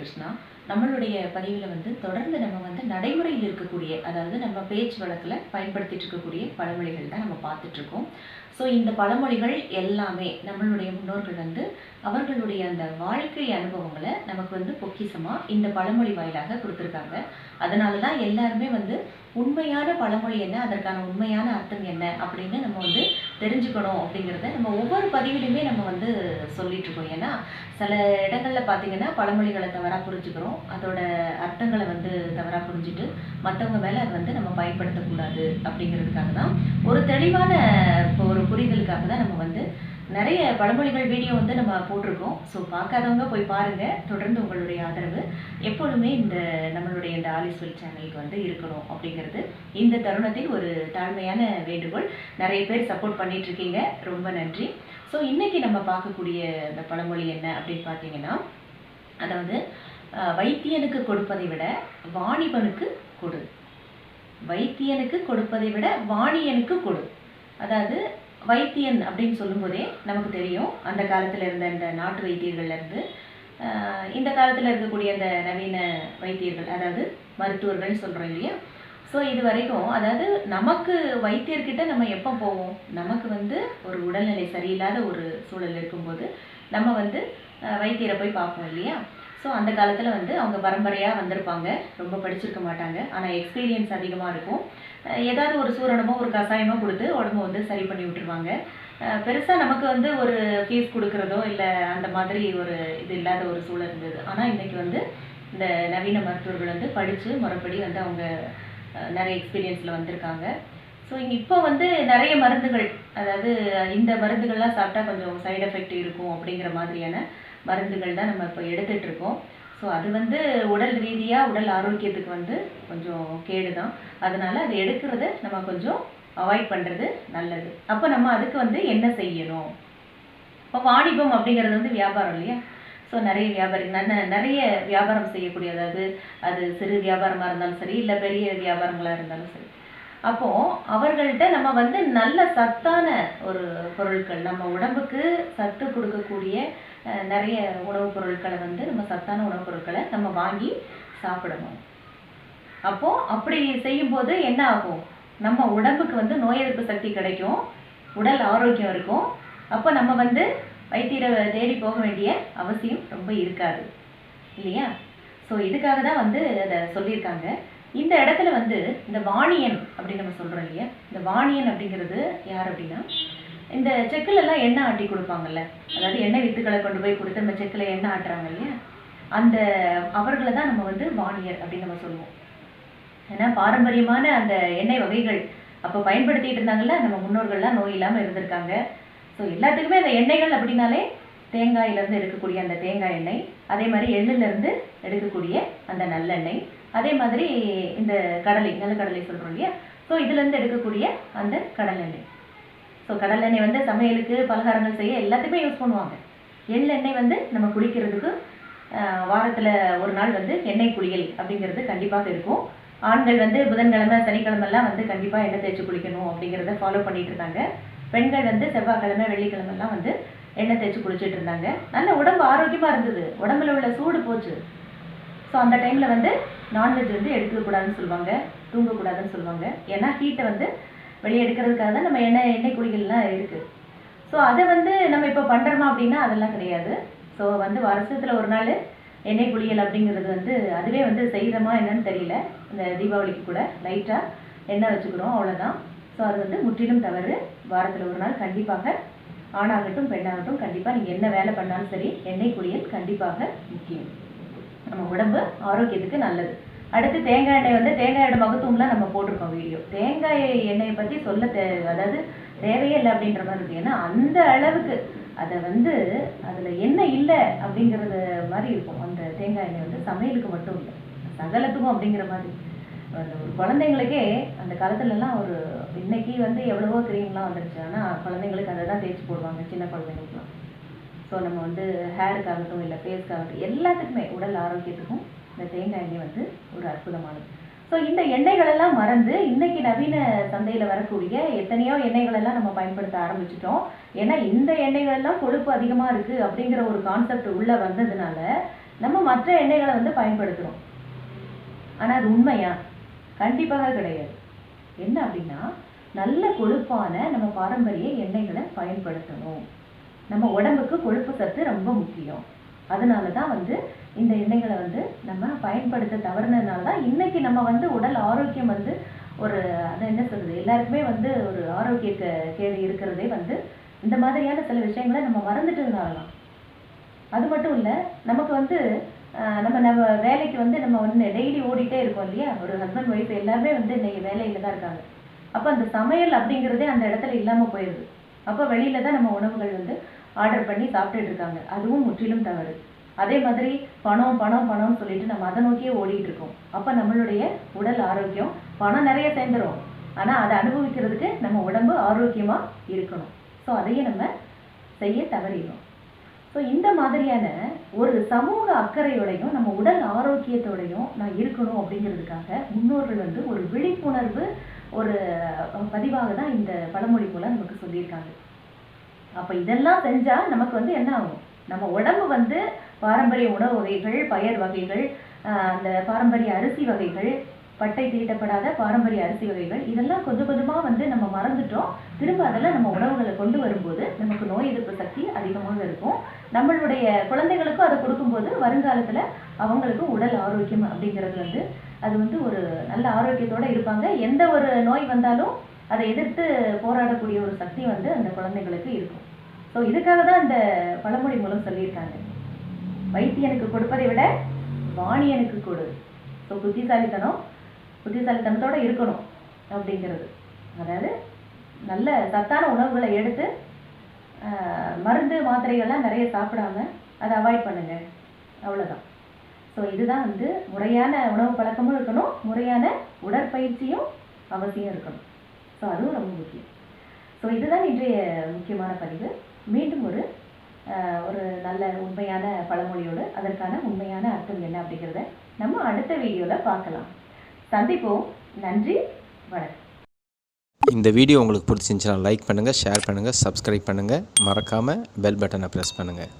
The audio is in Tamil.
கிருஷ்ணா நம்மளுடைய பதிவில் வந்து தொடர்ந்து நம்ம வந்து நடைமுறையில் இருக்கக்கூடிய அதாவது நம்ம பேச்சு வழக்கில் பயன்படுத்திட்டு இருக்கக்கூடிய பழமொழிகள் தான் நம்ம பார்த்துட்டு இருக்கோம். ஸோ இந்த பழமொழிகள் எல்லாமே நம்மளுடைய முன்னோர்கள் வந்து அவர்களுடைய அந்த வாழ்க்கை அனுபவங்களை நமக்கு வந்து பொக்கிஷமாக இந்த பழமொழி வாயிலாக கொடுத்துருக்காங்க. அதனால தான் எல்லாருமே வந்து உண்மையான பழமொழி என்ன அதற்கான உண்மையான அர்த்தம் என்ன அப்படின்னு நம்ம வந்து தெரிஞ்சுக்கணும் அப்படிங்கிறத நம்ம ஒவ்வொரு பதிவிலுமே நம்ம வந்து சொல்லிட்டு இருக்கோம். ஏன்னா சில இடங்களில் பார்த்தீங்கன்னா பழமொழிகளை தவறாக புரிஞ்சுக்கிறோம். அதோட அர்த்தங்களை வந்து தவறாக புரிஞ்சுட்டு மற்றவங்க மேலே அதை வந்து நம்ம பயன்படுத்தக்கூடாது அப்படிங்கிறதுக்காக தான் ஒரு தெளிவான இப்போ ஒரு புரிதலுக்காக தான் நம்ம வந்து நிறைய பழமொழிகள் வீடியோ வந்து நம்ம போட்டிருக்கோம். ஸோ பார்க்காதவங்க போய் பாருங்கள் தொடர்ந்து உங்களுடைய ஆதரவு எப்பொழுதுமே இந்த நம்மளுடைய இந்த ஆலிஸ்வெல் சேனலுக்கு வந்து இருக்கணும் அப்படிங்கிறது இந்த தருணத்தில் ஒரு தாழ்மையான வேண்டுகோள். நிறைய பேர் சப்போர்ட் பண்ணிட்டு இருக்கீங்க. ரொம்ப நன்றி. ஸோ இன்னைக்கு நம்ம பார்க்கக்கூடிய இந்த பழமொழி என்ன அப்படின்னு பார்த்தீங்கன்னா அதாவது வைத்தியனுக்கு கொடுப்பதை விட வாணிபனுக்கு கொடு. வைத்தியனுக்கு கொடுப்பதை விட வாணியனுக்கு கொடு. அதாவது வைத்தியன் அப்படின்னு சொல்லும்போதே நமக்கு தெரியும். அந்த காலத்தில் இருந்த இந்த நாட்டு வைத்தியர்கள்லேருந்து இந்த காலத்தில் இருக்கக்கூடிய அந்த நவீன வைத்தியர்கள் அதாவது மருத்துவர்கள்னு சொல்கிறோம் இல்லையா? ஸோ இது வரைக்கும் அதாவது நமக்கு வைத்தியர்கிட்ட நம்ம எப்போ போவோம்? நமக்கு வந்து ஒரு உடல்நிலை சரியில்லாத ஒரு சூழல் இருக்கும்போது நம்ம வந்து வைத்தியரை போய் பார்ப்போம் இல்லையா? ஸோ அந்த காலத்தில் வந்து அவங்க பரம்பரையாக வந்திருப்பாங்க. ரொம்ப படிச்சிருக்க மாட்டாங்க. ஆனால் எக்ஸ்பீரியன்ஸ் அதிகமாக இருக்கும். ஏதாவது ஒரு சூரணமோ ஒரு கஷாயமோ கொடுத்து உடம்பு வந்து சரி பண்ணி விட்டுருவாங்க. பெருசாக நமக்கு வந்து ஒரு ஃபீஸ் கொடுக்குறதோ இல்லை அந்த மாதிரி ஒரு இது இல்லாத ஒரு சூழல் இருந்தது. ஆனால் இன்னைக்கு வந்து இந்த நவீன மருத்துவர்கள் வந்து படித்து முறைப்படி வந்து அவங்க நிறைய எக்ஸ்பீரியன்ஸில் வந்திருக்காங்க. ஸோ இங்கே இப்போ வந்து நிறைய மருந்துகள் அதாவது இந்த மருந்துகள்லாம் சாப்பிட்டா கொஞ்சம் சைடு எஃபெக்ட் இருக்கும் அப்படிங்கிற மாதிரியான மருந்துகள் தான் நம்ம இப்போ எடுத்துகிட்ருக்கோம் ஸோ அது வந்து உடல் ரீதியாக உடல் ஆரோக்கியத்துக்கு வந்து கொஞ்சம் கேடு தான் அதனால் அது எடுக்கிறத நம்ம கொஞ்சம் அவாய்ட் பண்ணுறது நல்லது. அப்போ நம்ம அதுக்கு வந்து என்ன செய்யணும்? இப்போ வாணிபம் அப்படிங்கிறது வந்து வியாபாரம் இல்லையா? ஸோ நிறைய வியாபாரி நன்ன நிறைய வியாபாரம் செய்யக்கூடிய அதாவது அது சிறு வியாபாரமாக இருந்தாலும் சரி இல்லை பெரிய வியாபாரங்களாக இருந்தாலும் சரி. அப்போது அவர்கள்ட்ட நம்ம வந்து நல்ல சத்தான ஒரு பொருட்கள் நம்ம உடம்புக்கு சத்து கொடுக்கக்கூடிய நிறைய உணவுப் பொருட்களை வந்து நம்ம சத்தான உணவுப் பொருட்களை நம்ம வாங்கி சாப்பிடணும். அப்போது அப்படி செய்யும்போது என்ன ஆகும்? நம்ம உடம்புக்கு வந்து நோய் எதிர்ப்பு சக்தி கிடைக்கும் உடல் ஆரோக்கியம் இருக்கும். அப்போ நம்ம வந்து வைத்தியரை தேடி போக வேண்டிய அவசியம் ரொம்ப இருக்காது. இல்லையா? ஸோ இதுக்காக தான் வந்து அதை சொல்லியிருக்காங்க. இந்த இடத்துல வந்து இந்த வாணியன் அப்படின்னு நம்ம சொல்கிறோம் இல்லையா? இந்த வாணியன் அப்படிங்கிறது யார் அப்படின்னா? இந்த செக்குல எல்லாம் எண்ணெய் ஆட்டி கொடுப்பாங்கல்ல. அதாவது எண்ணெய் வித்துக்களை கொண்டு போய் கொடுத்து நம்ம செக்கில் எண்ணெய் ஆட்டுறாங்க இல்லையா? அந்த அவர்களை தான் நம்ம வந்து வாணியர் அப்படின்னு நம்ம சொல்லுவோம். ஏன்னா பாரம்பரியமான அந்த எண்ணெய் வகைகள் அப்போ பயன்படுத்திட்டு இருந்தாங்கல்ல நம்ம முன்னோர்கள்லாம் நோய் இல்லாமல் இருந்திருக்காங்க. ஸோ எல்லாத்துக்குமே அந்த எண்ணெய்கள் அப்படின்னாலே தேங்காயிலேருந்து எடுக்கக்கூடிய அந்த தேங்காய் எண்ணெய் அதே மாதிரி எள்ளுலேருந்து எடுக்கக்கூடிய அந்த நல்லெண்ணெய் அதே மாதிரி இந்த கடலை நிலக்கடலை சொல்கிறோம் இல்லையா? ஸோ இதுலேருந்து எடுக்கக்கூடிய அந்த கடலெண்ணெய் ஸோ கடலெண்ணெய் வந்து சமையலுக்கு பலகாரங்கள் செய்ய எல்லாத்துக்குமே யூஸ் பண்ணுவாங்க. எள்ளெண்ணெய் வந்து நம்ம குளிக்கிறதுக்கு வாரத்தில் ஒரு நாள் வந்து எண்ணெய் குளியல் அப்படிங்கிறது கண்டிப்பாக இருக்கும். ஆண்கள் வந்து புதன்கிழமை சனிக்கிழமெல்லாம் வந்து கண்டிப்பாக எண்ணெய் தேய்ச்சி குளிக்கணும் அப்படிங்கிறத ஃபாலோ பண்ணிட்டு இருந்தாங்க. பெண்கள் வந்து செவ்வாய்க்கிழமை வெள்ளிக்கிழமெல்லாம் வந்து எண்ணெய் தேய்ச்சி குளிச்சிட்டு இருந்தாங்க. நல்ல உடம்பு ஆரோக்கியமாக இருந்தது. உடம்புல உள்ள சூடு போச்சு. ஸோ அந்த டைமில் வந்து நான்வெஜ் வந்து எடுக்கக்கூடாதுன்னு சொல்லுவாங்க தூங்கக்கூடாதுன்னு சொல்லுவாங்க. ஏன்னா ஹீட்டை வந்து வெளியே எடுக்கிறதுக்காக தான் நம்ம எண்ணெய் எண்ணெய் குளிகள்லாம் இருக்குது ஸோ அதை வந்து நம்ம இப்போ பண்ணுறோமா அப்படின்னா அதெல்லாம் கிடையாது. ஸோ வந்து வருஷத்தில் ஒரு நாள் எண்ணெய் குளியல் அப்படிங்கிறது வந்து அதுவே வந்து செய்கிறோமா என்னன்னு தெரியல. இந்த தீபாவளிக்கு கூட லைட்டாக எண்ணெய் வச்சுக்கிறோம் அவ்வளோதான் ஸோ அது வந்து முற்றிலும் தவறு. வாரத்தில் ஒரு நாள் கண்டிப்பாக ஆணாகட்டும் பெண்ணாகட்டும் கண்டிப்பாக நீங்கள் என்ன வேலை பண்ணாலும் சரி எண்ணெய் குளியல் கண்டிப்பாக முக்கியம். நம்ம உடம்பு ஆரோக்கியத்துக்கு நல்லது. அடுத்து தேங்காய் எண்ணெய் வந்து தேங்காயோட மகத்துவம்லாம் நம்ம போட்டிருக்கோம் வீடியோ. தேங்காய் எண்ணெயை பற்றி சொல்ல தே அதாவது தேவையே இல்லை அப்படின்ற மாதிரி இருக்கு. ஏன்னா அந்த அளவுக்கு அதை வந்து அதில் என்ன இல்லை அப்படிங்கிறது மாதிரி இருக்கும். அந்த தேங்காய் எண்ணெய் வந்து சமையலுக்கு மட்டும் இல்லை. சகலத்துக்கும் அப்படிங்கிற மாதிரி. அந்த ஒரு குழந்தைங்களுக்கே அந்த காலத்துலலாம் ஒரு இன்னைக்கு வந்து எவ்வளவோ கிரீம்லாம் வந்துருச்சு. ஆனால் குழந்தைங்களுக்கு அதை தான் தேய்ச்சி போடுவாங்க. சின்ன குழந்தைங்களுக்குலாம். ஸோ நம்ம வந்து ஹேருக்காகட்டும் இல்லை ஃபேஸ்க்காகட்டும் எல்லாத்துக்குமே உடல் ஆரோக்கியத்துக்கும் இந்த தேங்காய் எண்ணெய் வந்து ஒரு அற்புதமானது. ஸோ இந்த எண்ணெய்களெல்லாம் மறந்து இன்னைக்கு நவீன சந்தையில் வரக்கூடிய எத்தனையோ எண்ணெய்களெல்லாம் நம்ம பயன்படுத்த ஆரம்பிச்சிட்டோம். ஏன்னா இந்த எண்ணெய்கள் எல்லாம் கொழுப்பு அதிகமாக இருக்குது அப்படிங்கிற ஒரு கான்செப்ட் உள்ளே வந்ததுனால நம்ம மற்ற எண்ணெய்களை வந்து பயன்படுத்துகிறோம் ஆனால் அது உண்மையா? கண்டிப்பாக கிடையாது. என்ன அப்படின்னா நல்ல கொழுப்பான நம்ம பாரம்பரிய எண்ணெய்களை பயன்படுத்தணும். நம்ம உடம்புக்கு கொழுப்பு சத்து ரொம்ப முக்கியம். அதனால தான் வந்து இந்த எண்ணெய்களை வந்து நம்ம பயன்படுத்த தவறுனதுனால தான் இன்னைக்கு நம்ம வந்து உடல் ஆரோக்கியம் வந்து ஒரு அதை என்ன சொல்றது எல்லாருக்குமே வந்து ஒரு ஆரோக்கிய கேடு இருக்கிறதே வந்து இந்த மாதிரியான சில விஷயங்களை நம்ம மறந்துட்டதுனால தான் அது மட்டும் இல்லை நமக்கு வந்து ஆஹ், நம்ம நம்ம வேலைக்கு வந்து நம்ம வந்து டெய்லி ஓடிட்டே இருக்கோம் இல்லையா? ஒரு ஹஸ்பண்ட் ஒய்ஃப் எல்லாருமே வந்து இன்னைக்கு வேலையில தான் இருக்காங்க. அப்போ அந்த சமையல் அப்படிங்கிறதே அந்த இடத்துல இல்லாமல் போயிடுது. அப்போ வெளியில தான் நம்ம உணவுகள் வந்து ஆர்டர் பண்ணி சாப்பிட்டுட்டு இருக்காங்க. அதுவும் முற்றிலும் தவறு. அதே மாதிரி பணம் பணம் பணம்னு சொல்லிட்டு நம்ம அதை நோக்கியே ஓடிட்டு இருக்கோம். அப்போ நம்மளுடைய உடல் ஆரோக்கியம் பணம் நிறைய சேர்ந்துரும். ஆனால் அதை அனுபவிக்கிறதுக்கு நம்ம உடம்பு ஆரோக்கியமா இருக்கணும். ஸோ அதையே நம்ம செய்ய தவறிடும் ஸோ இந்த மாதிரியான ஒரு சமூக அக்கறையோடையும் நம்ம உடல் ஆரோக்கியத்தோடையும் நான் இருக்கணும் அப்படிங்கிறதுக்காக முன்னோர்கள் வந்து ஒரு விழிப்புணர்வு ஒரு பதிவாக தான் இந்த பழமொழி போல நமக்கு சொல்லியிருக்காங்க. அப்போ இதெல்லாம் செஞ்சால் நமக்கு வந்து என்ன ஆகும்? நம்ம உடம்பு வந்து பாரம்பரிய உணவு வகைகள் பயர் வகைகள் அந்த பாரம்பரிய அரிசி வகைகள் பட்டை தீட்டப்படாத பாரம்பரிய அரிசி வகைகள் இதெல்லாம் கொஞ்சம் கொஞ்சமாக வந்து நம்ம மறந்துட்டோம். திரும்ப அதெல்லாம் நம்ம உணவுகளை கொண்டு வரும்போது நமக்கு நோய் எதிர்ப்பு சக்தி அதிகமாக இருக்கும். நம்மளுடைய குழந்தைகளுக்கும் அதை கொடுக்கும்போது வருங்காலத்தில் அவங்களுக்கும் உடல் ஆரோக்கியம் அப்படிங்கிறது வந்து அது வந்து ஒரு நல்ல ஆரோக்கியத்தோடு இருப்பாங்க. எந்த ஒரு நோய் வந்தாலும் அதை எதிர்த்து போராடக்கூடிய ஒரு சக்தி வந்து அந்த குழந்தைகளுக்கு இருக்கும். ஸோ இதுக்காக தான் இந்த பழமொழி மூலம் சொல்லியிருக்காங்க. வைத்தியனுக்கு கொடுப்பதை விட வாணியனுக்கு கொடு. ஸோ புத்திசாலித்தனம் புத்திசாலித்தனத்தோட இருக்கணும் அப்படிங்கிறது. அதாவது நல்ல சத்தான உணவுகளை எடுத்து மருந்து மாத்திரைகள்லாம் நிறைய சாப்பிடாம அதை அவாய்ட் பண்ணுங்க. அவ்வளோதான் ஸோ இதுதான் வந்து முறையான உணவு பழக்கமும் இருக்கணும் முறையான உடற்பயிற்சியும் அவசியம் இருக்கணும். ஸோ அதுவும் ரொம்ப முக்கியம். ஸோ இதுதான் இன்றைய முக்கியமான பதிவு. மீண்டும் ஒரு ஒரு நல்ல உண்மையான பழமொழியோடு அதற்கான உண்மையான அர்த்தம் என்ன அப்படிங்கிறத நம்ம அடுத்த வீடியோவில் பார்க்கலாம். சந்திப்போம். நன்றி. வணக்கம். இந்த வீடியோ உங்களுக்கு பிடிச்சிருந்துச்சுன்னா லைக் பண்ணுங்கள் ஷேர் பண்ணுங்கள் சப்ஸ்கிரைப் பண்ணுங்கள் மறக்காமல் பெல் பட்டனை ப்ரெஸ் பண்ணுங்கள்